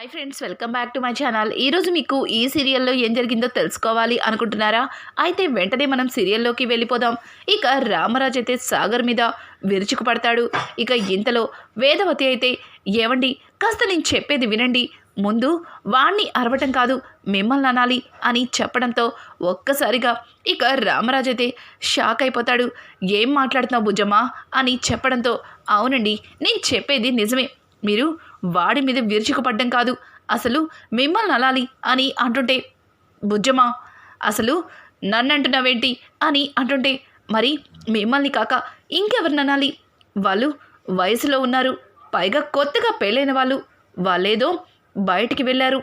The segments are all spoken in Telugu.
Hi friends welcome back to my channel ఈరోజు మీకు ఈ సీరియల్లో ఏం జరిగిందో తెలుసుకోవాలి అనుకుంటున్నారా? అయితే వెంటనే మనం సీరియల్లోకి వెళ్ళిపోదాం. ఇక రామరాజ్ అయితే సాగర్ మీద విరుచుకు పడతాడు ఇక ఇంతలో వేదవతి అయితే ఏవండి కాస్త నేను చెప్పేది వినండి. ముందు వాణ్ణి అరవటం కాదు మిమ్మల్ని అనాలి అని చెప్పడంతో ఒక్కసారిగా ఇక రామరాజ్ అయితే షాక్ అయిపోతాడు. ఏం మాట్లాడుతున్నావు భుజమా అని చెప్పడంతో అవునండి నేను చెప్పేది నిజమే. మీరు వాడి మీద విరుచుకుపడ్డం కాదు. అసలు మిమ్మల్ని అనాలి అని అంటుంటే బుజ్జమా అసలు నన్నంటున్నావేంటి? అని అంటుంటే మరి మిమ్మల్ని కాక ఇంకెవరిని అనాలి? వాళ్ళు వయసులో ఉన్నారు. పైగా కొత్తగా పెళ్ళైన వాళ్ళు. వాళ్ళేదో బయటికి వెళ్ళారు.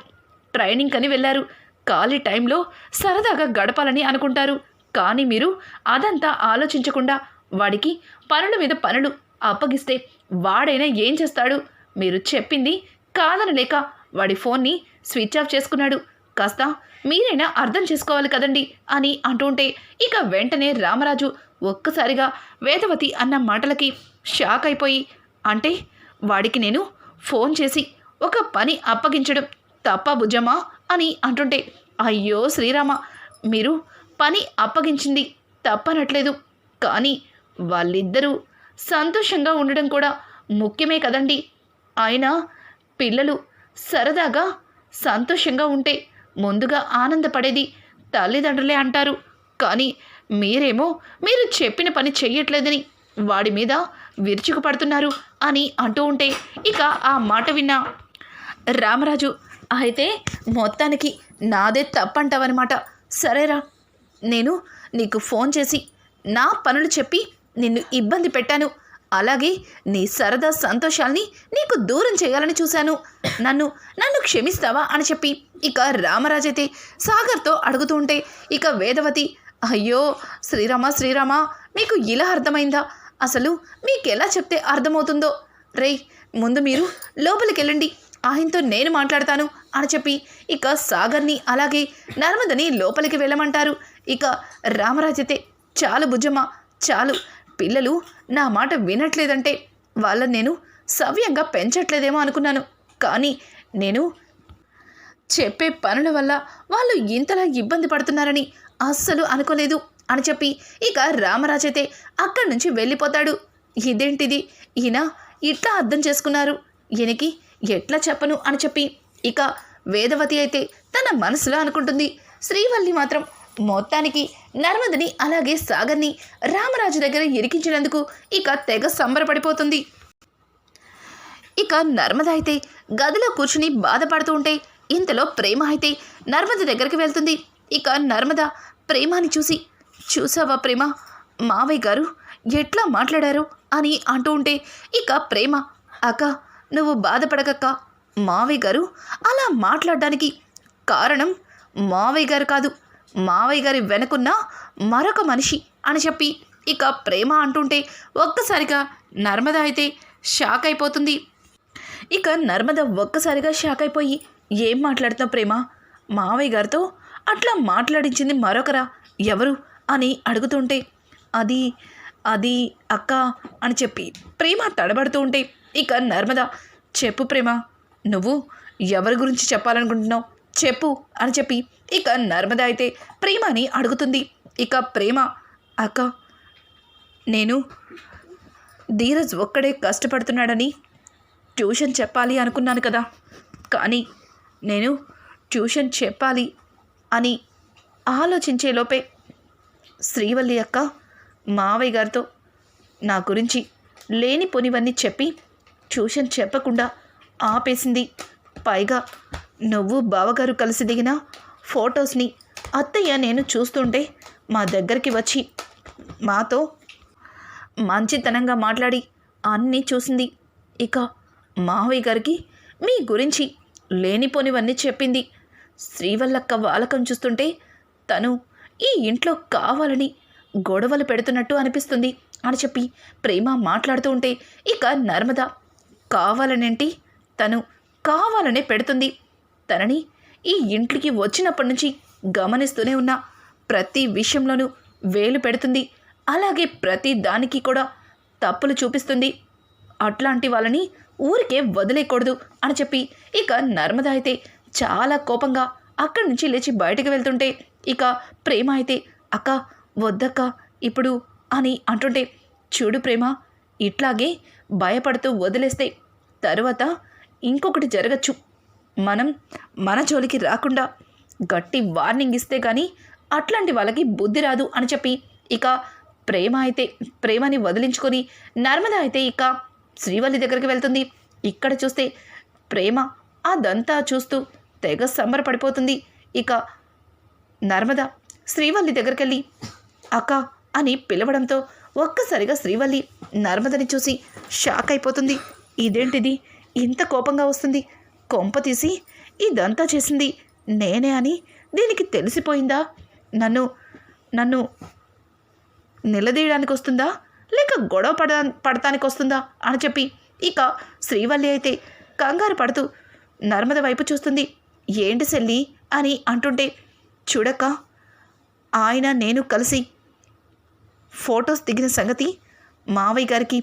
ట్రైనింగ్ అని వెళ్ళారు. ఖాళీ టైంలో సరదాగా గడపాలని అనుకుంటారు. కానీ మీరు అదంతా ఆలోచించకుండా వాడికి పనుల మీద పనులు అప్పగిస్తే వాడైనా ఏం చేస్తాడు? మీరు చెప్పింది కాదనలేక వాడి ఫోన్ని స్విచ్ ఆఫ్ చేసుకున్నాడు. కాస్త మీరైనా అర్థం చేసుకోవాలి కదండి అని అంటుంటే ఇక వెంటనే రామరాజు ఒక్కసారిగా వేదవతి అన్న మాటలకి షాక్ అయిపోయి అంటే వాడికి నేను ఫోన్ చేసి ఒక పని అప్పగించడం తప్ప భుజమా అని అంటుంటే అయ్యో శ్రీరామ మీరు పని అప్పగించింది తప్పనట్లేదు. కానీ వాళ్ళిద్దరూ సంతోషంగా ఉండడం కూడా ముఖ్యమే కదండి. అయినా పిల్లలు సరదాగా సంతోషంగా ఉంటే ముందుగా ఆనందపడేది తల్లిదండ్రులే అంటారు. కానీ మీరేమో మీరు చెప్పిన పని చెయ్యట్లేదని వాడి మీద విరుచుకు పడుతున్నారు అని అంటూ ఉంటే ఇక ఆ మాట విన్న రామరాజు అయితే మొత్తానికి నాదే తప్పంటావన్నమాట. సరేరా నేను నీకు ఫోన్ చేసి నా పనులు చెప్పి నిన్ను ఇబ్బంది పెట్టాను. అలాగే నీ సరదా సంతోషాల్ని నీకు దూరం చేయాలని చూశాను. నన్ను నన్ను క్షమిస్తావా అని చెప్పి ఇక రామరాజైతే సాగర్తో అడుగుతూ ఉంటే ఇక వేదవతి అయ్యో శ్రీరామ శ్రీరామ మీకు ఇలా అర్థమైందా? అసలు మీకెలా చెప్తే అర్థమవుతుందో? రేయ్ ముందు మీరు లోపలికి వెళ్ళండి ఆయనతో నేను మాట్లాడతాను అని చెప్పి ఇక సాగర్ని అలాగే నర్మదని లోపలికి వెళ్ళమంటారు. ఇక రామరాజైతే చాలు బుజ్జమ్మ చాలు. పిల్లలు నా మాట వినట్లేదంటే వాళ్ళని నేను సవ్యంగా పెంచట్లేదేమో అనుకున్నాను. కానీ నేను చెప్పే పనుల వల్ల వాళ్ళు ఇంతలా ఇబ్బంది పడుతున్నారని అస్సలు అనుకోలేదు అని చెప్పి ఇక రామరాజైతే అయితే అక్కడి నుంచి వెళ్ళిపోతాడు. ఇదేంటిది? ఈయన ఇట్లా అర్థం చేసుకున్నారు. ఈయనకి ఎట్లా చెప్పను అని చెప్పి ఇక వేదవతి అయితే తన మనసులో అనుకుంటుంది. శ్రీవల్లి మాత్రం మొత్తానికి నర్మదని అలాగే సాగర్ని రామరాజు దగ్గర ఇరికించినందుకు ఇక తెగ సంబరపడిపోతుంది. ఇక నర్మద అయితే గదిలో కూర్చుని బాధపడుతూ ఉంటే ఇంతలో ప్రేమ అయితే నర్మద దగ్గరికి వెళ్తుంది. ఇక నర్మద ప్రేమాని చూసి చూసావా ప్రేమ? మావయ్య గారు ఎట్లా మాట్లాడారు? అని అంటూ ఉంటే ఇక ప్రేమ అక్క నువ్వు బాధపడకక్క. మావయ్య గారు అలా మాట్లాడడానికి కారణం మావయ్య గారు కాదు. మావయ్య గారి వెనకున్న మరొక మనిషి అని చెప్పి ఇక ప్రేమ అంటుంటే ఒక్కసారిగా నర్మద అయితే షాక్ అయిపోతుంది. ఇక నర్మద ఒక్కసారిగా షాక్ అయిపోయి ఏం మాట్లాడుతున్నావు ప్రేమ? మావయ్య గారితో అట్లా మాట్లాడించింది మరొకరా ఎవరు అని అడుగుతుంటే అది అది అక్క అని చెప్పి ప్రేమ తడబడుతూ ఉంటే ఇక నర్మద చెప్పు ప్రేమ నువ్వు ఎవరి గురించి చెప్పాలనుకుంటున్నావు? చెప్పు అని చెప్పి ఇక నర్మద అయితే ప్రేమని అడుగుతుంది. ఇక ప్రేమ అక్క నేను ధీరజ్ ఒక్కడే కష్టపడుతున్నాడని ట్యూషన్ చెప్పాలి అనుకున్నాను కదా. కానీ నేను ట్యూషన్ చెప్పాలి అని ఆలోచించే లోపే శ్రీవల్లి అక్క మావయ్య గారితో నా గురించి లేనిపోనివన్నీ చెప్పి ట్యూషన్ చెప్పకుండా ఆపేసింది. పైగా నువ్వు బావగారు కలిసి దిగిన ఫొటోస్ని అత్తయ్య నేను చూస్తుంటే మా దగ్గరికి వచ్చి మాతో మంచితనంగా మాట్లాడి అన్నీ చూసింది. ఇక మావయ్య గారికి మీ గురించి లేనిపోనివన్నీ చెప్పింది. శ్రీవల్లక్క వాలకం చూస్తుంటే తను ఈ ఇంట్లో కావాలని గొడవలు పెడుతున్నట్టు అనిపిస్తుంది అని చెప్పి ప్రేమ మాట్లాడుతూ ఉంటే ఇక నర్మద కావాలనేంటి తను కావాలనే పెడుతుంది. తనని ఈ ఇంట్లోకి వచ్చినప్పటి నుంచి గమనిస్తూనే ఉన్నా. ప్రతి విషయంలోనూ వేలు పెడుతుంది. అలాగే ప్రతి దానికి కూడా తప్పులు చూపిస్తుంది. అట్లాంటి వాళ్ళని ఊరికే వదిలేయకూడదు అని చెప్పి ఇక నర్మద అయితే చాలా కోపంగా అక్కడి నుంచి లేచి బయటకు వెళ్తుంటే ఇక ప్రేమ అయితే అక్క వద్దక్క ఇప్పుడు అని అంటుంటే చూడు ప్రేమ ఇట్లాగే భయపడుతూ వదిలేస్తే తరువాత ఇంకొకటి జరగచ్చు. మనం మన జోలికి రాకుండా గట్టి వార్నింగ్ ఇస్తే కానీ అట్లాంటి వాళ్ళకి బుద్ధి రాదు అని చెప్పి ఇక ప్రేమ అయితే ప్రేమని వదిలించుకొని నర్మద అయితే ఇక శ్రీవల్లి దగ్గరికి వెళ్తుంది. ఇక్కడ చూస్తే ప్రేమ అదంతా చూస్తూ తెగ సంబరపడిపోతుంది. ఇక నర్మద శ్రీవల్లి దగ్గరికి వెళ్ళి అక్క అని పిలవడంతో ఒక్కసారిగా శ్రీవల్లి నర్మదని చూసి షాక్ అయిపోతుంది. ఇదేంటిది? ఇంత కోపంగా వస్తుంది. కొంప తీసి ఇదంతా చేసింది నేనే అని దీనికి తెలిసిపోయిందా? నన్ను నన్ను నిలదీయడానికి వస్తుందా? లేక గొడవ పడ పడటానికి వస్తుందా? అని చెప్పి ఇక శ్రీవల్లి అయితే కంగారు పడుతూ నర్మద వైపు చూస్తుంది. ఏంటి సెల్లి అని అంటుంటే చూడక్క ఆయన నేను కలిసి ఫొటోస్ దిగిన సంగతి మావయ్య గారికి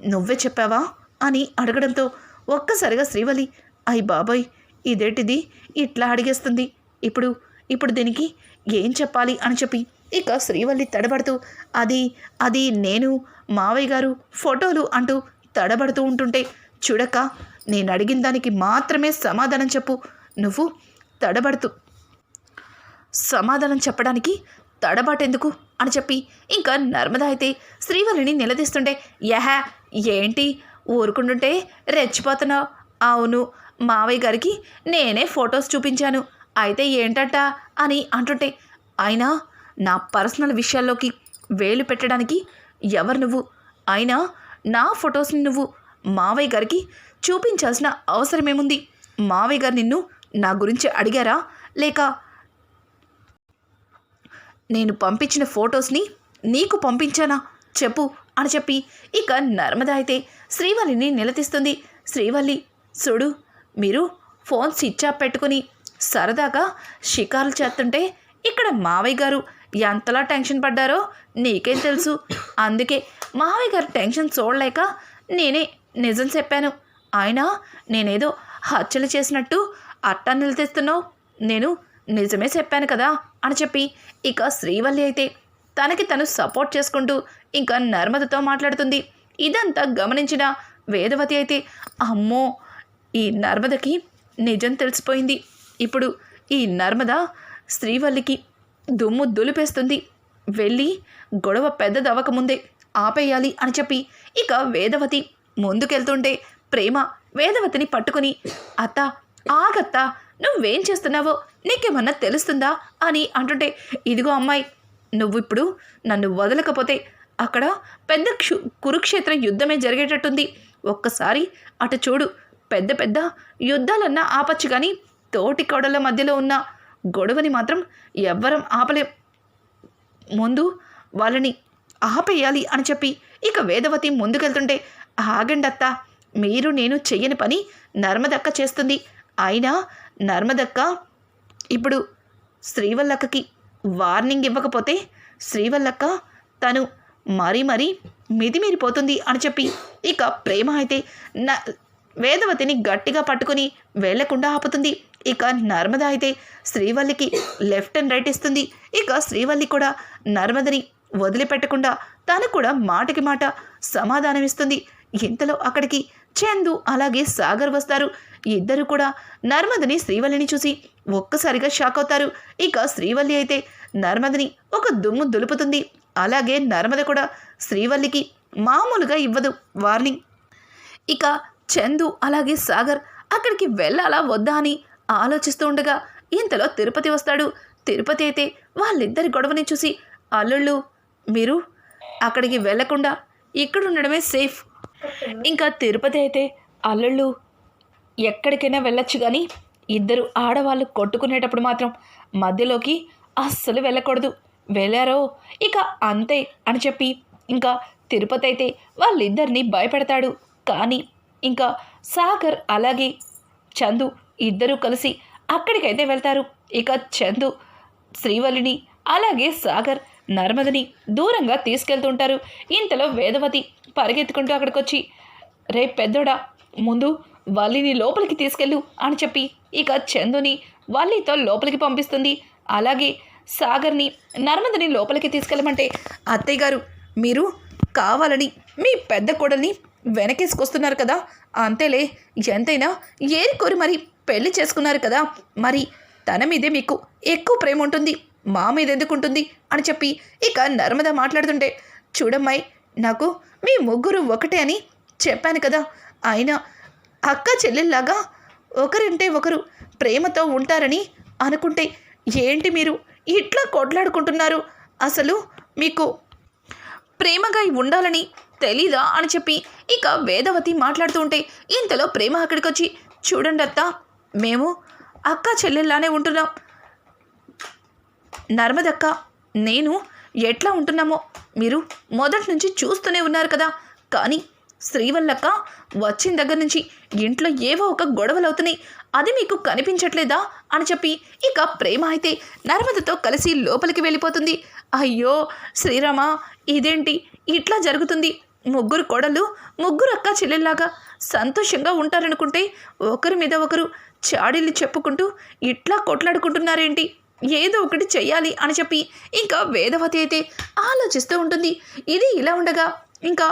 నువ్వే చెప్పావా? అని అడగడంతో ఒక్కసారిగా శ్రీవల్లి అయ్ బాబాయ్ ఇదేంటిది? ఇట్లా అడిగేస్తుంది. ఇప్పుడు ఇప్పుడు దీనికి ఏం చెప్పాలి అని చెప్పి ఇక శ్రీవల్లి తడబడుతూ అది అది నేను మావయ్య గారు ఫోటోలు అంటూ తడబడుతూ ఉంటుంటే చూడక నేను అడిగిన దానికి మాత్రమే సమాధానం చెప్పు. నువ్వు తడబడుతూ. సమాధానం చెప్పడానికి తడబాటెందుకు? అని చెప్పి ఇంకా నర్మద అయితే శ్రీవల్లిని నిలదీస్తుంటే యహ ఏంటి? ఊరుకుంటుంటే రెచ్చిపోతున్నావు. అవును మావయ్య గారికి నేనే ఫొటోస్ చూపించాను. అయితే ఏంటంట అని అంటుంటే అయినా నా పర్సనల్ విషయాల్లోకి వేలు పెట్టడానికి ఎవరు నువ్వు? అయినా నా ఫొటోస్ని నువ్వు మావయ్య గారికి చూపించాల్సిన అవసరమేముంది? మావయ్య గారు నిన్ను నా గురించి అడిగారా? లేక నేను పంపించిన ఫొటోస్ని నీకు పంపించానా? చెప్పు అని చెప్పి ఇక నర్మద అయితే శ్రీవల్లిని నిలదీస్తుంది. శ్రీవల్లి చూడు మీరు ఫోన్ స్విచ్ ఆఫ్ పెట్టుకుని సరదాగా షికారులు చేస్తుంటే ఇక్కడ మావయ్య గారు ఎంతలా టెన్షన్ పడ్డారో నీకేం తెలుసు. అందుకే మావయ్య గారు టెన్షన్ చూడలేక నేనే నిజం చెప్పాను. ఆయన నేనేదో హత్యలు చేసినట్టు అట్టా నిలదీస్తున్నావు. నేను నిజమే చెప్పాను కదా అని చెప్పి ఇక శ్రీవల్లి అయితే తనకి తను సపోర్ట్ చేసుకుంటూ ఇంకా నర్మదతో మాట్లాడుతుంది. ఇదంతా గమనించిన వేదవతి అయితే అమ్మో ఈ నర్మదకి నిజం తెలిసిపోయింది. ఇప్పుడు ఈ నర్మద శ్రీవల్లికి దుమ్ము దులిపేస్తుంది. వెళ్ళి గొడవ పెద్దదవ్వకముందే ఆపేయాలి అని చెప్పి ఇక వేదవతి ముందుకెళ్తుంటే ప్రేమ వేదవతిని పట్టుకుని అత్త ఆగత్తా నువ్వేం చేస్తున్నావో నీకేమన్నా తెలుస్తుందా? అని అంటుంటే ఇదిగో అమ్మాయి నువ్వు ఇప్పుడు నన్ను వదలకపోతే అక్కడ పెద్ద క్షు కురుక్షేత్ర యుద్ధమే జరిగేటట్టుంది. ఒక్కసారి అటు చూడు పెద్ద పెద్ద యుద్ధాలన్నా ఆపచ్చు కానీ తోటి కొడల మధ్యలో ఉన్న గొడవని మాత్రం ఎవ్వరం ఆపలేం. ముందు వాళ్ళని ఆపేయాలి అని చెప్పి ఇక వేదవతి ముందుకెళ్తుంటే ఆగండత్తా మీరు నేను చెయ్యని పని నర్మదక్క చేస్తుంది. అయినా నర్మదక్క ఇప్పుడు శ్రీవల్లక్కకి వార్నింగ్ ఇవ్వకపోతే శ్రీవల్లక్క తను మరీ మరీ మితిమీరిపోతుంది అని చెప్పి ఇక ప్రేమ అయితే నా వేదవతిని గట్టిగా పట్టుకుని వెళ్ళకుండా ఆపుతుంది. ఇక నర్మద అయితే శ్రీవల్లికి లెఫ్ట్ అండ్ రైట్ ఇస్తుంది. ఇక శ్రీవల్లి కూడా నర్మదని వదిలిపెట్టకుండా తను కూడా మాటకి మాట సమాధానం ఇస్తుంది. ఇంతలో అక్కడికి చందు అలాగే సాగర్ వస్తారు. ఇద్దరు కూడా నర్మదని శ్రీవల్లిని చూసి ఒక్కసారిగా షాక్ అవుతారు. ఇక శ్రీవల్లి అయితే నర్మదని ఒక దుమ్ము దులుపుతుంది. అలాగే నర్మద కూడా శ్రీవల్లికి మామూలుగా ఇవ్వదు. వార్నింగ్ ఇక చందు అలాగే సాగర్ అక్కడికి వెళ్ళాలా వద్దా అని ఆలోచిస్తూ ఉండగా ఇంతలో తిరుపతి వస్తాడు. తిరుపతి అయితే వాళ్ళిద్దరి గొడవని చూసి అల్లుళ్ళు మీరు అక్కడికి వెళ్ళకుండా ఇక్కడ ఉండడమే సేఫ్. ఇంకా తిరుపతి అయితే అల్లుళ్ళు ఎక్కడికైనా వెళ్ళొచ్చు కానీ ఇద్దరు ఆడవాళ్ళు కొట్టుకునేటప్పుడు మాత్రం మధ్యలోకి అస్సలు వెళ్ళకూడదు. వెళ్ళారో ఇక అంతే అని చెప్పి ఇంకా తిరుపతి అయితే వాళ్ళిద్దరిని భయపెడతాడు. కానీ ఇంకా సాగర్ అలాగే చందు ఇద్దరూ కలిసి అక్కడికైతే వెళ్తారు. ఇక చందు శ్రీవల్లిని అలాగే సాగర్ నర్మదని దూరంగా తీసుకెళ్తుంటారు. ఇంతలో వేదవతి పరిగెత్తుకుంటూ అక్కడికి వచ్చి రే పెద్దోడా ముందు వల్లిని లోపలికి తీసుకెళ్ళు అని చెప్పి ఇక చందుని వల్లితో లోపలికి పంపిస్తుంది. అలాగే సాగర్ని నర్మదని లోపలికి తీసుకెళ్ళమంటే అత్తయ్య గారు మీరు కావాలని మీ పెద్ద కోడల్ని వెనకేసుకొస్తున్నారు కదా. అంతేలే ఎంతైనా ఏరి కోరి మరి పెళ్ళి చేసుకున్నారు కదా. మరి తన మీదే మీకు ఎక్కువ ప్రేమ ఉంటుంది మా మీద ఎందుకు ఉంటుంది అని చెప్పి ఇక నర్మద మాట్లాడుతుంటే చూడమ్మాయి నాకు మీ ముగ్గురు ఒకటే అని చెప్పాను కదా. అయినా అక్క చెల్లెల్లాగా ఒకరింటే ఒకరు ప్రేమతో ఉంటారని అనుకుంటే ఏంటి మీరు ఇట్లా కొట్లాడుకుంటున్నారు? అసలు మీకు ప్రేమగా ఉండాలని తెలీదా అని చెప్పి ఇక వేదవతి మాట్లాడుతూ ఉంటే ఇంతలో ప్రేమ అక్కడికి వచ్చి చూడండి అత్త మేము అక్క చెల్లెల్లానే ఉంటున్నాం. నర్మదక్క నేను ఎట్లా ఉంటున్నామో మీరు మొదటి నుంచి చూస్తూనే ఉన్నారు కదా. కానీ శ్రీవల్లక్క వచ్చిన దగ్గర నుంచి ఇంట్లో ఏవో ఒక గొడవలు అవుతున్నాయి. అది మీకు కనిపించట్లేదా? అని చెప్పి ఇక ప్రేమ అయితే నర్మదతో కలిసి లోపలికి వెళ్ళిపోతుంది. అయ్యో శ్రీరామ ఇదేంటి? ఇట్లా జరుగుతుంది. ముగ్గురు కోడలు ముగ్గురు అక్క చెల్లెల్లాగా సంతోషంగా ఉంటారనుకుంటే ఒకరి మీద ఒకరు చాడీలు చెప్పుకుంటూ ఇట్లా కొట్లాడుకుంటున్నారేంటి? ఏదో ఒకటి చెయ్యాలి అని చెప్పి ఇంకా వేదవతి అయితే ఆలోచిస్తూ ఉంటుంది. ఇది ఇలా ఉండగా ఇంకా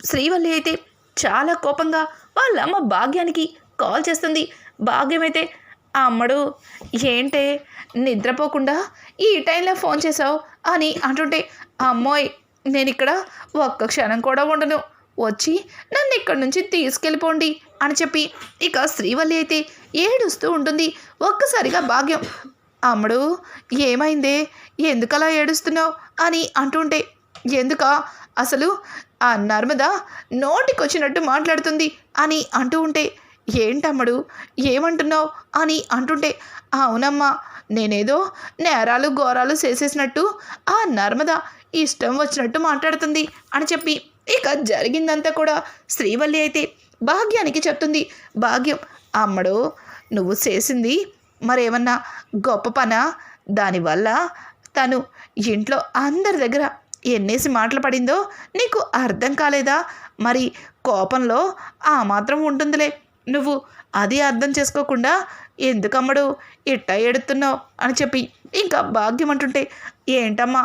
శ్రీవల్లి అయితే చాలా కోపంగా వాళ్ళ అమ్మ భాగ్యానికి కాల్ చేస్తుంది. భాగ్యం అయితే అమ్మడు ఏంటే? నిద్రపోకుండా ఈ టైంలో ఫోన్ చేసావు అని అంటుంటే అమ్మోయ్ నేను ఇక్కడ ఒక్క క్షణం కూడా ఉండను. వచ్చి నన్ను ఇక్కడి నుంచి తీసుకెళ్ళిపోండి అని చెప్పి ఇక శ్రీవల్లి అయితే ఏడుస్తూ ఉంటుంది. ఒక్కసారిగా భాగ్యం అమ్మడు ఏమైందే? ఎందుకలా ఏడుస్తున్నావు? అని అంటుంటే ఎందుక? అసలు ఆ నర్మద నోటికొచ్చినట్టు మాట్లాడుతుంది అని అంటూ ఉంటే ఏంటమ్మడు ఏమంటున్నావు? అని అంటుంటే అవునమ్మా నేనేదో నేరాలు ఘోరాలు చేసేసినట్టు ఆ నర్మద ఇష్టం వచ్చినట్టు మాట్లాడుతుంది అని చెప్పి ఇక జరిగిందంతా కూడా శ్రీవల్లి అయితే భాగ్యానికి చెప్తుంది. భాగ్యం అమ్మడు నువ్వు చేసింది మరేమన్నా గొప్ప పన? దానివల్ల తను ఇంట్లో అందరి దగ్గర ఎన్నేసి మాటలు పడిందో నీకు అర్థం కాలేదా? మరి కోపంలో ఆ మాత్రం ఉంటుందిలే. నువ్వు అది అర్థం చేసుకోకుండా ఎందుకమ్మడు ఇట్టా ఎడుతున్నావు అని చెప్పి ఇంకా భాగ్యం అంటుంటే ఏంటమ్మా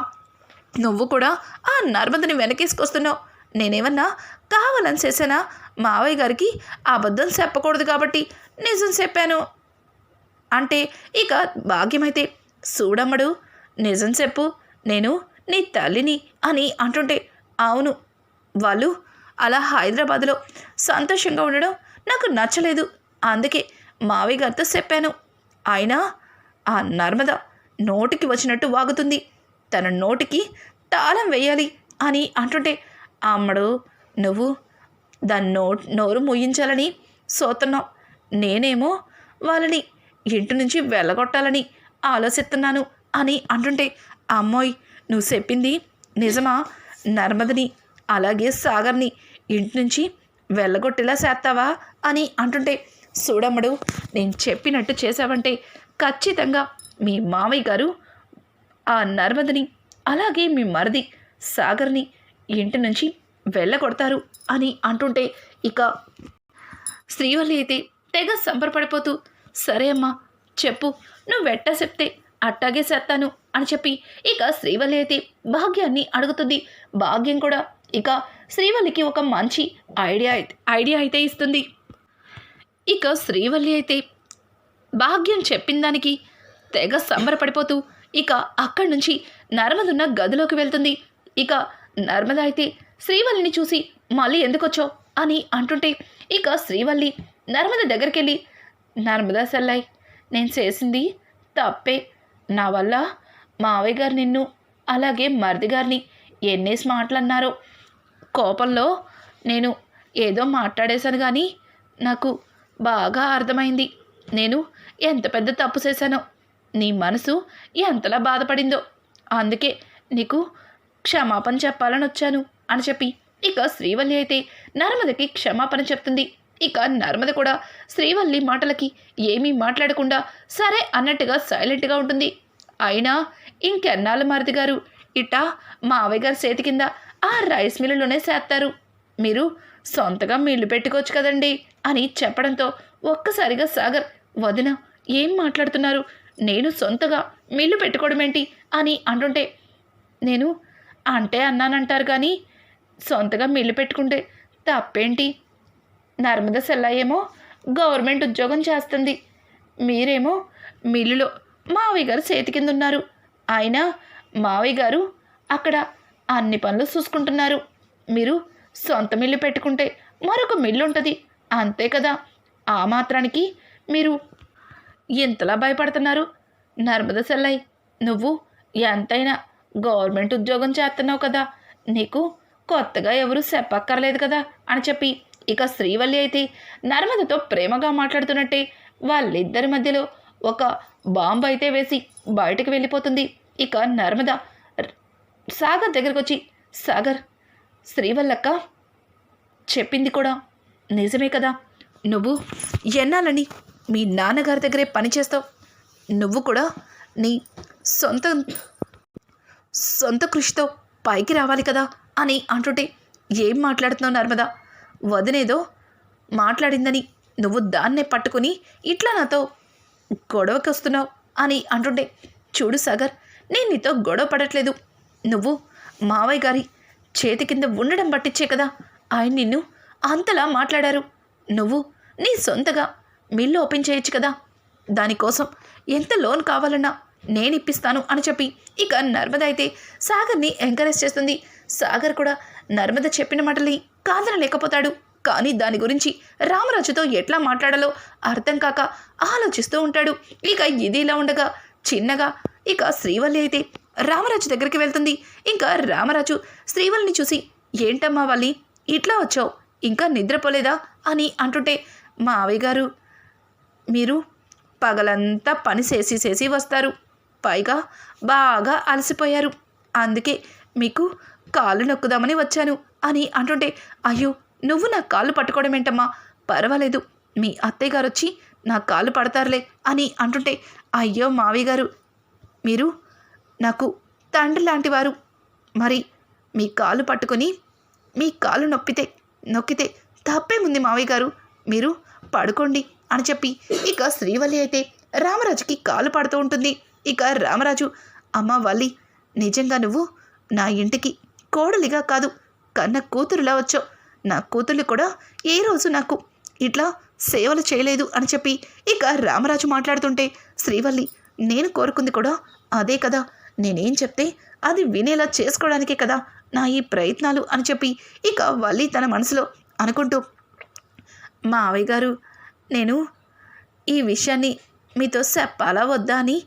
నువ్వు కూడా ఆ నర్మదని వెనకేసుకొస్తున్నావు. నేనేమన్నా కావాలని చేశానా? మావయ్య గారికి అబద్ధం చెప్పకూడదు కాబట్టి నిజం చెప్పాను. అంటే ఇక భాగ్యమైతే చూడమ్మడు నిజం చెప్పు నేను నీ తల్లిని అని అంటుంటే అవును. వాళ్ళు అలా హైదరాబాద్లో సంతోషంగా ఉండడం నాకు నచ్చలేదు. అందుకే మావయ్య గారితో చెప్పాను. అయినా ఆ నర్మద నోటికి వచ్చినట్టు వాగుతుంది. తన నోటికి తాళం వేయాలి అని అంటుంటే అమ్మడు నువ్వు దాని నో నోరు ముయించాలని సోతున్నావు. నేనేమో వాళ్ళని ఇంటి నుంచి వెళ్ళగొట్టాలని ఆలోచిస్తున్నాను అని అంటుంటే అమ్మోయ్ నువ్వు చెప్పింది నిజమా? నర్మదని అలాగే సాగర్ని ఇంటి నుంచి వెళ్ళగొట్టేలా చేస్తావా? అని అంటుంటే చూడమ్మడు నేను చెప్పినట్టు చేసావంటే ఖచ్చితంగా మీ మామయ్య గారు ఆ నర్మదని అలాగే మీ మరిది సాగర్ని ఇంటి నుంచి వెళ్ళగొడతారు అని అంటుంటే ఇక శ్రీవల్లి అయితే తెగ సంబరపడిపోతూ సరే అమ్మా చెప్పు నువ్వు వెట్ట చెప్తే అట్టాగే చేస్తాను అని చెప్పి ఇక శ్రీవల్లి అయితే భాగ్యాన్ని అడుగుతుంది. భాగ్యం కూడా ఇక శ్రీవల్లికి ఒక మంచి ఐడియా అయితే ఐడియా అయితే ఇస్తుంది. ఇక శ్రీవల్లి అయితే భాగ్యం చెప్పిన దానికి తెగ సంబరపడిపోతూ ఇక అక్కడి నుంచి నర్మదున్న గదిలోకి వెళ్తుంది. ఇక నర్మద అయితే శ్రీవల్లిని చూసి మళ్ళీ ఎందుకొచ్చావు అని అంటుంటే ఇక శ్రీవల్లి నర్మద దగ్గరికి వెళ్ళి నర్మదా సెల్లాయ్ నేను చేసింది తప్పే. నా వల్ల మావయ్య గారు నిన్ను అలాగే మరిది గారిని ఎన్నేసి మాటలన్నారో. కోపంలో నేను ఏదో మాట్లాడేశాను కానీ నాకు బాగా అర్థమైంది. నేను ఎంత పెద్ద తప్పు చేశానో. నీ మనసు ఎంతలా బాధపడిందో. అందుకే నీకు క్షమాపణ చెప్పాలని వచ్చాను అని చెప్పి ఇక శ్రీవల్లి అయితే నర్మదకి క్షమాపణ చెప్తుంది. ఇక నర్మద కూడా శ్రీవల్లి మాటలకి ఏమీ మాట్లాడకుండా సరే అన్నట్టుగా సైలెంట్గా ఉంటుంది. అయినా ఇంకెన్నాళ్ళు మారుతి గారు ఇట్టా మావయ్య గారి చేతి కింద ఆ రైస్ మిల్లులోనే చేస్తారు. మీరు సొంతగా మిల్లు పెట్టుకోవచ్చు కదండి అని చెప్పడంతో ఒక్కసారిగా సాగర్ వదిన ఏం మాట్లాడుతున్నారు? నేను సొంతగా మిల్లు పెట్టుకోవడం ఏంటి అని అంటుంటే నేను అంటే అన్నానంటారు కానీ సొంతగా మిల్లు పెట్టుకుంటే తప్పేంటి? నర్మద సెల్లయ్యేమో గవర్నమెంట్ ఉద్యోగం చేస్తుంది. మీరేమో మిల్లులో మావయ్య గారు చేతి కింద ఉన్నారు అయినా మావయ్య గారు అక్కడ అన్ని పనులు చూసుకుంటున్నారు. మీరు సొంత మిల్లు పెట్టుకుంటే మరొక మిల్లు ఉంటుంది అంతే కదా. ఆ మాత్రానికి మీరు ఎంతలా భయపడుతున్నారు? నర్మద సెల్లై నువ్వు ఎంతైనా గవర్నమెంట్ ఉద్యోగం చేస్తున్నావు కదా. నీకు కొత్తగా ఎవరు చెప్పక్కర్లేదు కదా అని చెప్పి ఇక శ్రీవల్లి అయితే నర్మదతో ప్రేమగా మాట్లాడుతున్నట్టే వాళ్ళిద్దరి మధ్యలో ఒక బాంబు అయితే వేసి బయటకు వెళ్ళిపోతుంది. ఇక నర్మద సాగర్ దగ్గరకు వచ్చి సాగర్ శ్రీవల్లక్క చెప్పింది కూడా నిజమే కదా. నువ్వు ఎన్నాలని మీ నాన్నగారి దగ్గరే పని చేస్తావు. నువ్వు కూడా నీ సొంత సొంత కృషితో పైకి రావాలి కదా అని అంటుంటే ఏం మాట్లాడుతున్నావు నర్మదా? వదినేదో మాట్లాడిందని నువ్వు దాన్నే పట్టుకుని ఇట్లా నాతో గొడవకి వస్తున్నావు అని అంటుంటే చూడు సాగర్ నేను నీతో గొడవ పడట్లేదు. నువ్వు మావయ్య గారి చేతి కింద ఉండడం పట్టించే కదా. ఆయన నిన్ను అంతలా మాట్లాడారు. నువ్వు నీ సొంతగా మిల్లు ఓపెన్ చేయొచ్చు కదా. దానికోసం ఎంత లోన్ కావాలన్నా నేను ఇప్పిస్తాను అని చెప్పి ఇక నర్మద అయితే సాగర్ని ఎంకరేజ్ చేస్తుంది. సాగర్ కూడా నర్మద చెప్పిన మాటల్ని కాదనలేకపోతాడు కానీ దాని గురించి రామరాజుతో ఎట్లా మాట్లాడాలో అర్థం కాక ఆలోచిస్తూ ఉంటాడు. ఇక ఇది ఇలా ఉండగా చిన్నగా ఇక శ్రీవల్లి అయితే రామరాజు దగ్గరికి వెళ్తుంది. ఇంకా రామరాజు శ్రీవల్లిని చూసి ఏంటమ్మా వాళ్ళి ఇట్లా వచ్చావు? ఇంకా నిద్రపోలేదా? అని అంటుంటే మావయ్య గారు మీరు పగలంతా పని చేసి చేసి వస్తారు. పైగా బాగా అలసిపోయారు. అందుకే మీకు కాళ్ళు నొక్కుదామని వచ్చాను అని అంటుంటే అయ్యో నువ్వు నా కాళ్ళు పట్టుకోవడం ఏంటమ్మా? పర్వాలేదు. మీ అత్తయ్య గారు వచ్చి నా కాళ్ళు పడతారులే అని అంటుంటే అయ్యో మావి గారు మీరు నాకు తండ్రి లాంటివారు మరి మీ కాలు పట్టుకొని మీ కాలు నొప్పితే నొక్కితే తప్పేముంది మావయ్య గారు? మీరు పడుకోండి. అని చెప్పి ఇక శ్రీవల్లి అయితే రామరాజుకి కాలు పడుతూ ఉంటుంది. ఇక రామరాజు అమ్మ వల్లి నిజంగా నువ్వు నా ఇంటికి కోడలిగా కాదు కన్న కూతురులా వచ్చావు. నా కూతుర్లు కూడా ఏ రోజు నాకు ఇట్లా సేవలు చేయలేదు అని చెప్పి ఇక రామరాజు మాట్లాడుతుంటే శ్రీవల్లి నేను కోరుకుంది కూడా అదే కదా. నేనేం చెప్తే అది వినేలా చేసుకోవడానికే కదా నా ఈ ప్రయత్నాలు అని చెప్పి ఇక వల్లి తన మనసులో అనుకుంటూ మావయ్య గారు నేను ఈ విషయాన్ని మీతో చెప్పాలా వద్దా అని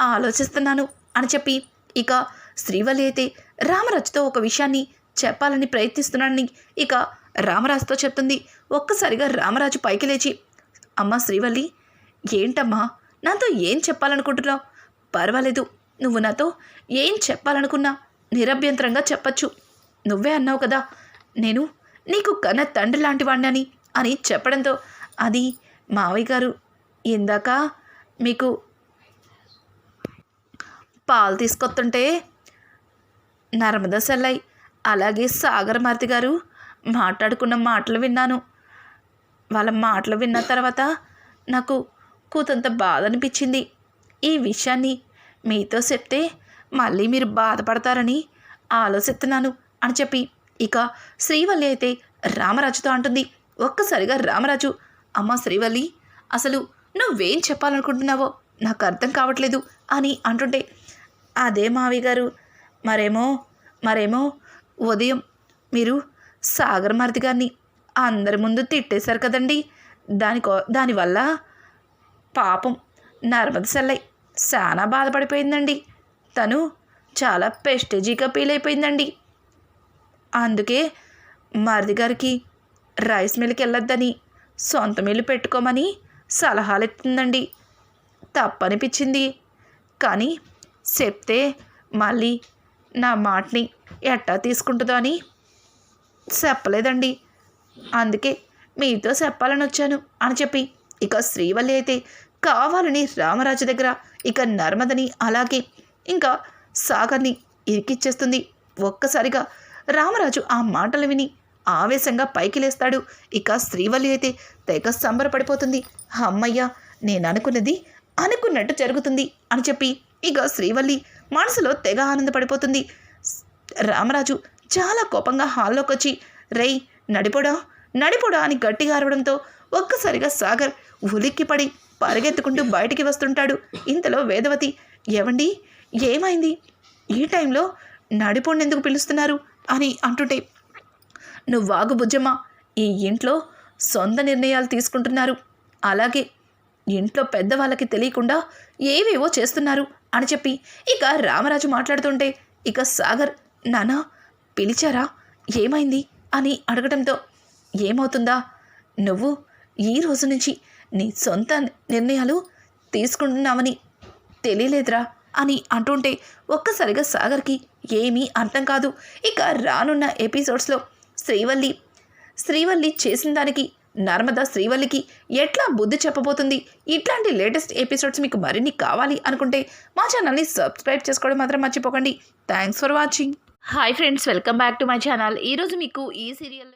ఆలోచిస్తున్నాను అని చెప్పి ఇక శ్రీవల్లి అయితే రామరాజుతో ఒక విషయాన్ని చెప్పాలని ప్రయత్నిస్తున్నానని ఇక రామరాజుతో చెప్తుంది. ఒక్కసారిగా రామరాజు పైకి లేచి అమ్మ శ్రీవల్లి ఏంటమ్మా? నాతో ఏం చెప్పాలనుకుంటున్నావు? పర్వాలేదు నువ్వు నాతో ఏం చెప్పాలనుకున్నా నిరభ్యంతరంగా చెప్పచ్చు. నువ్వే అన్నావు కదా నేను నీకు కన్న తండ్రి లాంటి వాడినని అని చెప్పడంతో అది మావయ్య గారు ఇందాక మీకు పాలు తీసుకొస్తుంటే నర్మదా సెల్లై అలాగే సాగర్ మారుతి గారు మాట్లాడుకున్న మాటలు విన్నాను. వాళ్ళ మాటలు విన్న తర్వాత నాకు కూతంత బాధ అనిపించింది. ఈ విషయాన్ని మీతో చెప్తే మళ్ళీ మీరు బాధపడతారని ఆలోచిస్తున్నాను అని చెప్పి ఇక శ్రీవల్లి అయితే రామరాజుతో అంటుంది. ఒక్కసారిగా రామరాజు అమ్మ శ్రీవల్లి అసలు నువ్వేం చెప్పాలనుకుంటున్నావో నాకు అర్థం కావట్లేదు అని అంటుంటే అదే మావి గారు మరేమో మరేమో ఉదయం మీరు సాగర్ మారుతి గారిని అందరి ముందు తిట్టేశారు కదండి. దానికో దానివల్ల పాపం నర్మద సెల్లై చాలా బాధపడిపోయిందండి. తను చాలా పెస్టేజీగా ఫీల్ అయిపోయిందండి. అందుకే మరిది గారికి రైస్ మిల్కి వెళ్ళొద్దని సొంత మిల్లు పెట్టుకోమని సలహాలు ఇస్తుందండి తప్పనిపించింది. కానీ చెప్తే మళ్ళీ నా మాటని ఎట్టా తీసుకుంటుందో అని చెప్పలేదండి. అందుకే మీతో చెప్పాలని వచ్చాను అని చెప్పి ఇక శ్రీవల్లి అయితే కావాలని రామరాజు దగ్గర ఇక నర్మదని అలాగే ఇంకా సాగర్ని ఇరికిచ్చేస్తుంది. ఒక్కసారిగా రామరాజు ఆ మాటలు విని ఆవేశంగా పైకి లేస్తాడు ఇక శ్రీవల్లి అయితే తెగ సంబరపడిపోతుంది. అమ్మయ్య నేను అనుకున్నది అనుకున్నట్టు జరుగుతుంది అని చెప్పి ఇక శ్రీవల్లి మనసులో తెగ ఆనందపడిపోతుంది. రామరాజు చాలా కోపంగా హాల్లోకి వచ్చి రేయ్ నడిపోడా? నడిపోడా? అని గట్టిగా అరవడంతో ఒక్కసారిగా సాగర్ ఉలిక్కిపడి పరిగెత్తుకుంటూ బయటికి వస్తుంటాడు. ఇంతలో వేదవతి ఏమండి ఏమైంది? ఈ టైంలో నడిపోండి ఎందుకు పిలుస్తున్నారు? అని అంటుంటే నువ్వు వాగు బుజ్జమ్మ. ఈ ఇంట్లో సొంత నిర్ణయాలు తీసుకుంటున్నారు. అలాగే ఇంట్లో పెద్దవాళ్ళకి తెలియకుండా ఏవేవో చేస్తున్నారు అని చెప్పి ఇక రామరాజు మాట్లాడుతుంటే ఇక సాగర్ నానా పిలిచారా? ఏమైంది? అని అడగడంతో ఏమవుతుందా? నువ్వు ఈ రోజు నుంచి నీ సొంత నిర్ణయాలు తీసుకుంటున్నావని తెలియలేదురా అని అంటుంటే ఒక్కసారిగా సాగర్కి ఏమీ అర్థం కాదు. ఇక రానున్న ఎపిసోడ్స్లో శ్రీవల్లి. శ్రీవల్లి చేసిన దానికి నర్మదా శ్రీవల్లికి ఎట్లా బుద్ధి చెప్పబోతుంది? ఇట్లాంటి లేటెస్ట్ ఎపిసోడ్స్ మీకు మరిన్ని కావాలి అనుకుంటే మా ఛానల్ని సబ్స్క్రైబ్ చేసుకోవడం మాత్రం మర్చిపోకండి. Thanks for watching. Hi friends welcome back to my channel. ఈరోజు మీకు ఈ సీరియల్